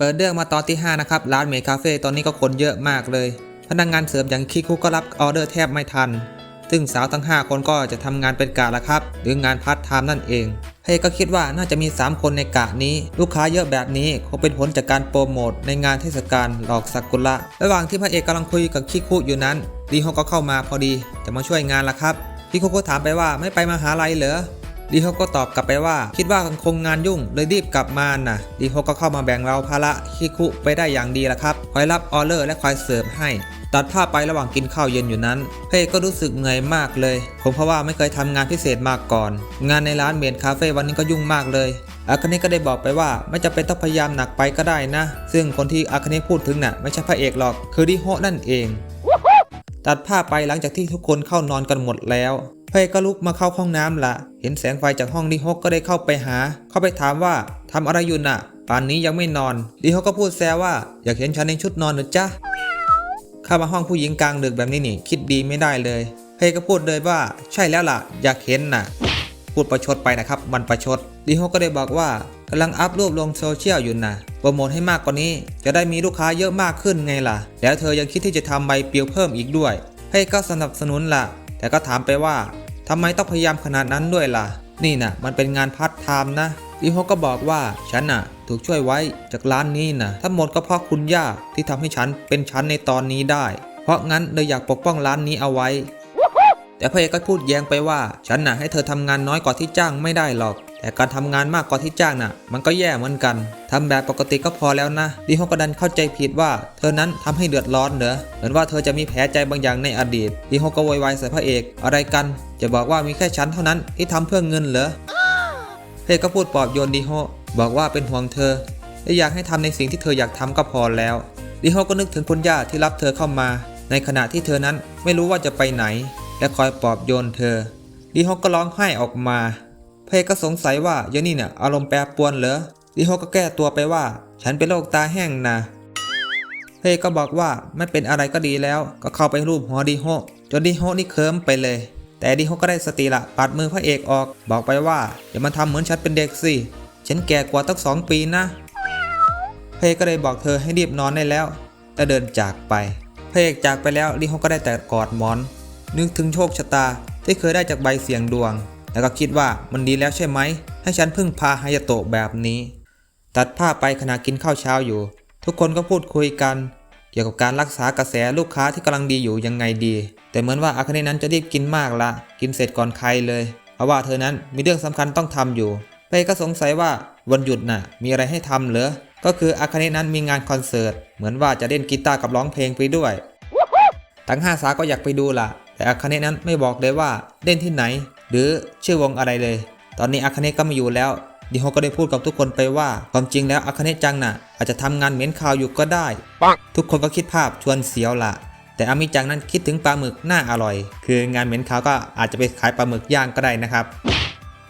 เปิดเรื่องมาตอนที่ 5 นะครับ ร้านเมคาเฟ่ตอนนี้ก็คนเยอะมากเลย พนักงานเสิร์ฟอย่างคิคุก็รับออเดอร์แทบไม่ทัน ซึ่งสาวทั้ง 5 คนก็จะทำงานเป็นกะละครับ หรืองานพาร์ทไทม์นั่นเองเฮก็คิดว่าน่าจะมี 3 คนในกะนี้ ลูกค้าเยอะแบบนี้คงเป็นผลจากการโปรโมทในงานเทศกาลหลอกซากุระระหว่างที่พระเอกกำลังคุยกับคิคุอยู่นั้นรีโฮก็เข้ามาพอดี จะมาช่วยงานละครับคิคุก็ถามไปว่าไม่ไปมหาลัยเหรอ ดีโฮก็ตอบกลับไปว่า คิดว่าคงงานยุ่งเลยรีบกลับมาน่ะดีโฮก็เข้ามาแบ่งเราภาระคิคุไปได้อย่างดีละครับคอยรับออเดอร์และคอยเสิร์ฟให้ตัดภาพไประหว่างกินข้าวเย็นอยู่นั้น เพ่ก็รู้สึกเหนื่อยมากเลยคงเพราะว่าไม่เคยทำงานพิเศษมาก่อน งานในร้านเมนคาเฟ่วันนี้ก็ยุ่งมากเลย อาคเนะก็ได้บอกไปว่าไม่จำเป็นต้องพยายามหนักไปก็ได้นะ ซึ่งคนที่อาคเนะพูดถึงน่ะไม่ใช่พระเอกหรอก คือดิโฮนั่นเอง ตัดภาพไปหลังจากที่ทุกคนเข้านอนกันหมดแล้ว เพยก็ลุกมาเข้าห้องน้ำละเห็นแสงไฟจากห้องดีฮกก็ได้เข้าไปหา เข้าไปถามว่าทำอะไรอยู่น่ะ ป่านนี้ยังไม่นอนดีฮกก็พูดแซวว่าอยากเห็นฉันในชุดนอนหรือจ๊ะเข้ามาห้องผู้หญิงกลางดึกแบบนี้นี่ คิดดีไม่ได้เลยเพยก็พูดเลยว่า ใช่แล้วล่ะ อยากเห็นน่ะ พูดประชดไปนะครับ มันประชดดีโฮก็ได้บอกว่ากำลังอัพรูปลงโซเชียลอยู่นะโปรโมทให้มากกว่านี้ จะได้มีลูกค้าเยอะมากขึ้นไงล่ะ แล้วเธอยังคิดที่จะทำใบเปลิวเพิ่มอีกด้วย ให้ก็สนับสนุนล่ะ แต่ก็ถามไปว่าทำไมต้องพยายามขนาดนั้นด้วยล่ะ นี่น่ะ มันเป็นงานพาร์ทไทม์นะอีโฮก็บอกว่าฉันน่ะ ถูกช่วยไว้จากร้านนี้นะทั้งหมดก็เพราะคุณย่าที่ทำให้ฉันเป็นฉันในตอนนี้ได้ เพราะงั้นเลยอยากปกป้องร้านนี้เอาไว้ แต่พระเอกก็พูดแย้งไปว่า ฉันน่ะให้เธอทำงานน้อยกว่าที่จ้างไม่ได้หรอก แต่การทำงานมากกว่าที่จ้างน่ะ มันก็แย่เหมือนกันทำแบบปกติก็พอแล้วนะดีฮกก็ดันเข้าใจผิดว่า เธอนั้นทำให้เดือดร้อนเหรอเหมือนว่าเธอจะมีแผลใจบางอย่างในอดีตดีฮกก็โวยวายใส่พระเอก อะไรกัน จะบอกว่ามีแค่ฉันเท่านั้นที่ทำเพื่อเงินเหรอเอกก็พูดปลอบโยนดีโฮบอกว่าเป็นห่วงเธอและอยากให้ทำในสิ่งที่เธออยากทำก็พอแล้วดีโฮก็นึกถึงคุณย่าที่รับเธอเข้ามา ในขณะที่เธอนั้นไม่รู้ว่าจะไปไหน และคอยปลอบโยนเธอดีฮอกก็ร้องไห้ออกมา เพก็สงสัยว่าเยนี่เนี่ยอารมณ์แปรปรวนเหรอดีฮก็แก้ตัวไปว่า ฉันเป็นโรคตาแห้งนะเพก็บอกว่าไม่เป็นอะไรก็ดีแล้ว ก็เข้าไปรูปหัวดีโฮจนดีโฮนี่เคิมไปเลย แต่ดีโฮก็ได้สติละปัดมือพระเอกออก บอกไปว่าอย่ามาทำเหมือนฉันเป็นเด็กสิฉันแก่กว่าตั้งสองปีนะ เพก็เลยบอกเธอให้รีบนอนได้แล้ว แต่เดินจากไปพระเอกจากไปแล้วดีโฮก็ได้แต่กอดหมอน นึกถึงโชคชะตาที่เคยได้จากใบเสียงดวง แล้วก็คิดว่ามันดีแล้วใช่ไหม ให้ฉันพึ่งพาฮายาโตะแบบนี้ ตัดภาไปขณะกินข้าวเช้าอยู่ ทุกคนก็พูดคุยกัน เกี่ยวกับการรักษากระแสลูกค้าที่กำลังดีอยู่ยังไงดี แต่เหมือนว่าอาคเนนั้นจะรีบกินมากละ กินเสร็จก่อนใครเลย เพราะว่าเธอนั้นมีเรื่องสำคัญต้องทำอยู่เป้ก็สงสัยว่าวันหยุดน่ะ มีอะไรให้ทำเหรอ ก็คืออาคเนนั้นมีงานคอนเสิร์ต เหมือนว่าจะเล่นกีตาร์กับร้องเพลงไปด้วยทั้งห้าสาก็อยากไปดูล่ะ แต่อาคาเนะนั้นไม่บอกเลยว่าเล่นที่ไหน หรือชื่อวงอะไรเลย ตอนนี้อาคาเนะก็ไมาอยู่แล้วดิโฮก็ได้พูดกับทุกคนไปว่า ความจริงแล้วอาคาเนะจังน่ะ อาจจะทำงานเหม็นข่าวอยู่ก็ได้ ทุกคนก็คิดภาพชวนเสียวละแต่อามิจังนั้นคิดถึงปลาหมึกน่าอร่อย คืองานเหม็นข่าวก็อาจจะไปขายปลาหมึกย่างก็ได้นะครับ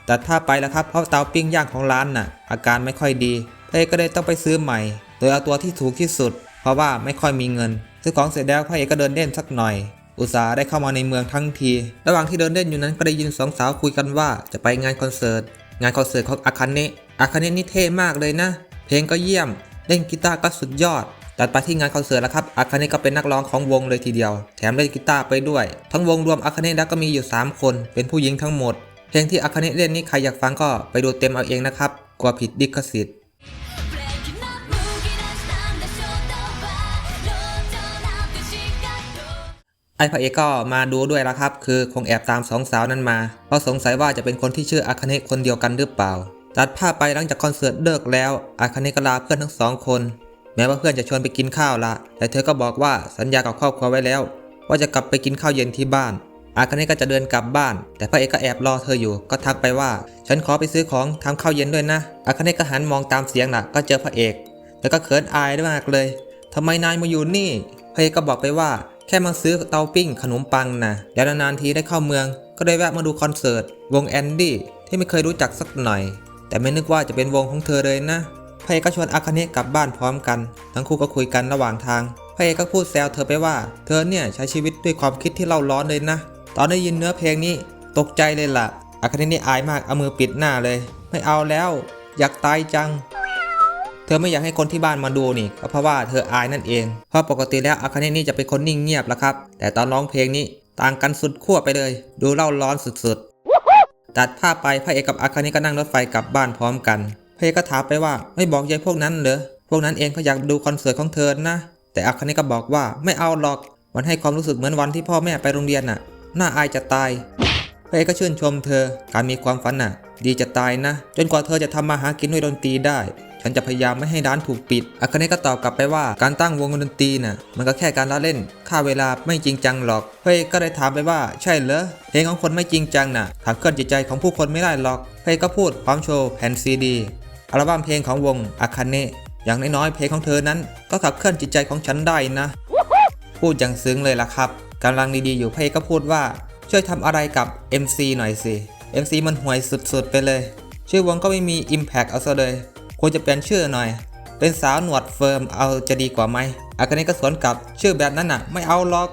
ตัดภาพไปแล้วครับเพราะเตาปิ้งย่างของร้านน่ะ อาการไม่ค่อยดีเพเอกก็เลยต้องไปซื้อใหม่ โดยเอาตัวที่ถูกที่สุด เพราะว่าไม่ค่อยมีเงิน ซื้อของเสร็จแล้วพระเอกก็เดินเล่นสักหน่อย อุตสาห์ได้เข้ามาในเมืองทั้งที ระหว่างที่เดินเล่นอยู่นั้นก็ได้ยินสองสาวคุยกันว่าจะไปงานคอนเสิร์ต งานคอนเสิร์ตของอาคาเนะอาคาเนะนี่เท่มากเลยนะ เพลงก็เยี่ยม เล่นกีตาร์ก็สุดยอด ตัดไปที่งานคอนเสิร์ตแล้วครับ อาคาเนะก็เป็นนักร้องของวงเลยทีเดียว แถมเล่นกีตาร์ไปด้วย ทั้งวงรวมอาคาเนะแล้วก็มีอยู่ 3 คน เป็นผู้หญิงทั้งหมด เพลงที่อาคาเนะเล่นนี่ใครอยากฟังก็ไปดูเต็มเอาเองนะครับ กลัวผิดดิขสิทธิ์ ไอ้พระเอกก็มาดูด้วยละครับ คือคงแอบตามสองสาวนั้นมา เพราะสงสัยว่าจะเป็นคนที่ชื่ออาคาเนะคนเดียวกันหรือเปล่า ตัดภาพไปหลังจากคอนเสิร์ตเลิกแล้วอาคาเนะก็ลาเพื่อนทั้งสองคน แม้ว่าเพื่อนจะชวนไปกินข้าวละแต่เธอก็บอกว่าสัญญากับครอบครัวไว้แล้ว ว่าจะกลับไปกินข้าวเย็นที่บ้าน อาคาเนะก็จะเดินกลับบ้าน แต่พระเอกก็แอบรอเธออยู่ ก็ทักไปว่า ฉันขอไปซื้อของทำข้าวเย็นด้วยนะ อาคาเนะก็หันมองตามเสียงล่ะก็เจอพระเอก แล้วก็เขินอายมากเลยทำไมนายมาอยู่นี่ พระเอกก็บอกไปว่า แค่มาซื้อเตาปิ้งขนมปังนะแล้วนานๆทีได้เข้าเมือง ก็ได้แวะมาดูคอนเสิร์ต วงแอนดี้ที่ไม่เคยรู้จักสักหน่อย แต่ไม่นึกว่าจะเป็นวงของเธอเลยนะพเอกก็ชวนอาคาเนะกลับบ้านพร้อมกัน ทั้งคู่ก็คุยกันระหว่างทางพระเอกก็พูดแซวเธอไปว่า เธอเนี่ยใช้ชีวิตด้วยความคิดที่เล่าร้อนเลยนะ ตอนได้ยินเนื้อเพลงนี้ตกใจเลยล่ะอาคาเนะนี่อายมากเอามือปิดหน้าเลย ไม่เอาแล้ว อยากตายจัง เธอไม่อยากให้คนที่บ้านมาดูนี่ก็เพราะว่าเธออายนั่นเอง เพราะปกติแล้วอาคาเนะนี่จะเป็นคนนิ่งเงียบแล้วครับ แต่ตอนร้องเพลงนี้ต่างกันสุดขั้วไปเลย ดูเล่าร้อนสุดๆ ตัดภาพไปพระเอกกับอาคาเนะก็นั่งรถไฟกลับบ้านพร้อมกันพระเอกก็ถามไปว่าไม่บอกยายพวกนั้นเหรอ พวกนั้นเองเขาอยากดูคอนเสิร์ตของเธอนะ แต่อาคาเนะก็บอกว่าไม่เอาหรอก มันให้ความรู้สึกเหมือนวันที่พ่อแม่ไปโรงเรียนน่ะ น่าอายจะตายพระเอกก็ชื่นชมเธอ การมีความฝันน่ะ ดีจะตายนะ จนกว่าเธอจะทำมาหากินด้วยดนตรีได้ ฉันจะพยายามไม่ให้ร้านถูกปิดอาคาเนะก็ตอบกลับไปว่าการตั้งวงดนตรีน่ะมันก็แค่การละเล่น ค่าเวลาไม่จริงจังหรอกพระเอกก็ได้ถามไปว่าใช่เหรอเพลงของคนไม่จริงจังน่ะขับเคลื่อนจิตใจของผู้คนไม่ได้หรอกพระเอกก็พูดพร้อมโชว์แผ่นซีดีอัลบั้มเพลงของวงอาคาเนะอย่างน้อยๆเพลงของเธอนั้น ก็ขับเคลื่อนจิตใจของฉันได้นะ พูดอย่างซึ้งเลยล่ะครับกำลังดีๆอยู่เอกก็พูดว่า ช่วยทำอะไรกับ MC หน่อยสิ MC มันห่วยสุดๆไปเลย ชื่อวงก็ไม่มี Impact เอาซะเลย ควรจะเปลี่ยนชื่อหน่อย เป็นสาวหนวดเฟิร์มเอาจะดีกว่าไหมอากาเนะก็สวนกลับชื่อแบบนั้นน่ะ ไม่เอาหรอก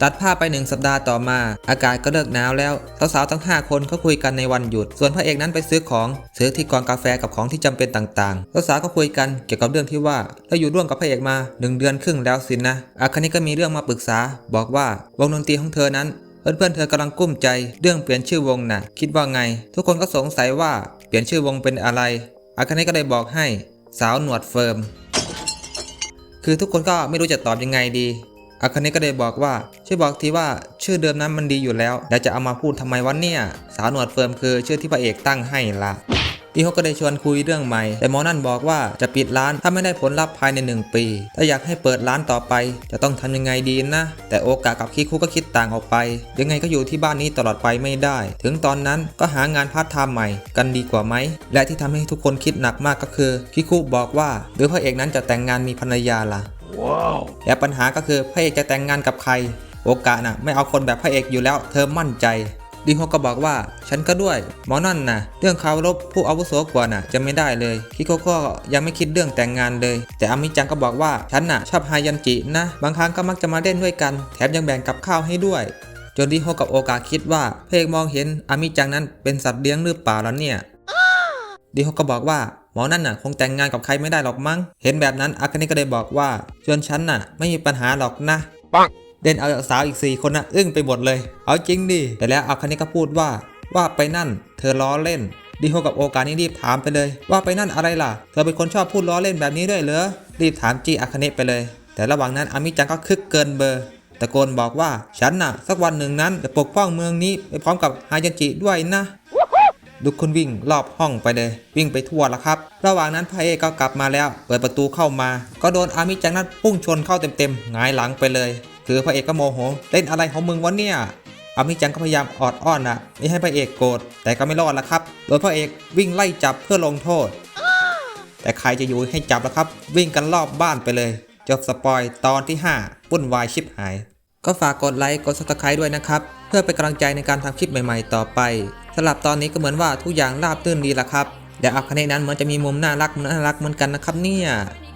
ตัดภาพไปหนึ่งสัปดาห์ต่อมา อากาศก็เลิกหนาวแล้วสาวๆทั้ง 5 คนก็คุยกันในวันหยุด ส่วนพระเอกนั้นไปซื้อของซื้อที่กองกาแฟกับของที่จำเป็นต่างๆสาวๆก็คุยกันเกี่ยวกับเรื่องที่ว่าเราอยู่ร่วมกับพระเอกมา 1 เดือนครึ่งแล้วสินนะอาคานิก็มีเรื่องมาปรึกษา บอกว่าวงดนตรีของเธอนั้นเพื่อนๆเธอกำลังกุ้มใจ เรื่องเปลี่ยนชื่อวงน่ะ คิดว่าไง ทุกคนก็สงสัยว่าเปลี่ยนชื่อวงเป็นอะไร อาคานิก็เลยบอกให้สาวหนวดเฟิร์ม คือทุกคนก็ไม่รู้จะตอบยังไงดีอาคาเนะก็เลยบอกว่าช่วยบอกทีว่าชื่อเดิมนั้นมันดีอยู่แล้วแล้วจะเอามาพูดทำไมวะเนี่ย สาวหนวดเฟิร์มคือชื่อที่พระเอกตั้งให้ละ พี่เขาก็ได้ชวนคุยเรื่องใหม่ แต่หมอนั่นบอกว่าจะปิดร้านถ้าไม่ได้ผลลัพธ์ภายใน 1 ปี ถ้าอยากให้เปิดร้านต่อไป จะต้องทำยังไงดีนะ แต่โอกาสกับคิคุก็คิดต่างออกไป ยังไงก็อยู่ที่บ้านนี้ตลอดไปไม่ได้ ถึงตอนนั้นก็หางานพาร์ทไทม์ใหม่กันดีกว่าไหม และที่ทำให้ทุกคนคิดหนักมากก็คือคิคุบอกว่าหรือพระเอกนั้นจะแต่งงานมีภรรยาล่ะและปัญหาก็คือพระเอกจะแต่งงานกับใคร โอกาสน่ะไม่เอาคนแบบพระเอกอยู่แล้ว เธอมั่นใจ ดีโฮก็บอกว่า ฉันก็ด้วย หมอนั่นนะเรื่องเคารพผู้อาวุโสกว่าน่ะจะไม่ได้เลย คิโกก็ยังไม่คิดเรื่องแต่งงานเลย แต่อามิจังก็บอกว่าฉันน่ะชอบฮายันจินะ บางครั้งก็มักจะมาเล่นด้วยกัน แถมยังแบ่งกับข้าวให้ด้วยจนดีโฮกับโอกาคิดว่าเอกมองเห็นอามิจังนั้นเป็นสัตว์เลี้ยงหรือเปล่าแล้วเนี่ยดีโฮก็บอกว่าหมอนั่นน่ะคงแต่งงานกับใครไม่ได้หรอกมั้ง เห็นแบบนั้นอาคานะก็เลยบอกว่าชวนฉันน่ะ ไม่มีปัญหาหรอกนะปัง เด่นเอาสาวอีกสี่คนน่ะอึ้งไปหมดเลย เอาจริงดิ แต่แล้วอาคาเนะก็พูดว่า ว่าไปนั่น เธอล้อเล่นดีโฮกับโอกานี่รีบถามไปเลย ว่าไปนั่นอะไรล่ะ เธอเป็นคนชอบพูดล้อเล่นแบบนี้ด้วยเหรอ รีบถามจีอาคาเนะไปเลย แต่ระหว่างนั้นอามิจังก็คึกเกินเบอร์ตะโกนบอกว่าฉันน่ะ สักวันหนึ่งนั้นจะปกป้องเมืองนี้ไปพร้อมกับฮายันจิด้วยนะ ทุกคนวิ่งรอบห้องไปเลย วิ่งไปทั่วแล้วครับ ระหว่างนั้นพระเอกก็กลับมาแล้ว เปิดประตูเข้ามา ก็โดนอามิจังนั้นพุ่งชนเข้าเต็มๆหงายหลังไปเลย คือพระเอกก็โมโหเล่นอะไรของมึงวะเนี่ยอามิจังก็พยายามออดอ้อนนะไม่ให้พระเอกโกรธแต่ก็ไม่รอดละครับโดนพระเอกวิ่งไล่จับเพื่อลงโทษ แต่ใครจะอยู่ให้จับละครับ วิ่งกันรอบบ้านไปเลย จบสปอยตอนที่5ปุ้นวายชิบหาย ก็ฝากกดไลค์กด subscribe ด้วยนะครับ เพื่อเป็นกำลังใจในการทำคลิปใหม่ ๆ ต่อไป สำหรับตอนนี้ก็เหมือนว่าทุกอย่างราบรื่นดีละครับแต่อาคเนนั้นเหมือนจะมีมุมน่ารักน่ารักเหมือนกันนะครับเนี่ย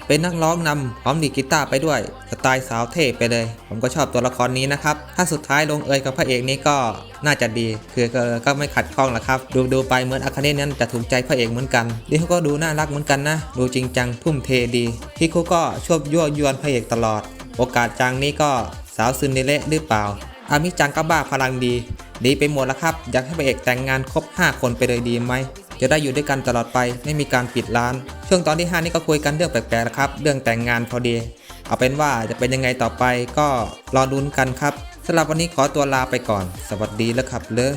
เป็นนักร้องนำพร้อมดีกีตาร์ไปด้วยสไตล์สาวเท่ไปเลย ผมก็ชอบตัวละครนี้นะครับ ถ้าสุดท้ายลงเอยกับพระเอกนี้ก็น่าจะดี คือก็ไม่ขัดข้องละครับ ดูดูไปเหมือนอาคาเนะนั้นจะถูกใจพระเอกเหมือนกันดีเขาก็ดูน่ารักเหมือนกันนะ ดูจริงจังทุ่มเทดีฮิคุก็ชอบยั่วยวนพระเอกตลอด โอกาสจังนี้ก็สาวซึนเดเละหรือเปล่าอามิจังก็บ้าพลังดี ดีไปหมดแล้วครับ อยากให้พระเอกแต่งงานครบ 5 คนไปเลยดีไหม จะได้อยู่ด้วยกันตลอดไป ไม่มีการปิดร้าน ช่วงตอนที่ 5 นี่ก็คุยกันเรื่องแปลกๆนะครับ เรื่องแต่งงานพอดี เอาเป็นว่าจะเป็นยังไงต่อไปก็รอดุนกันครับสำหรับวันนี้ขอตัวลาไปก่อน สวัสดีแล้วครับเลย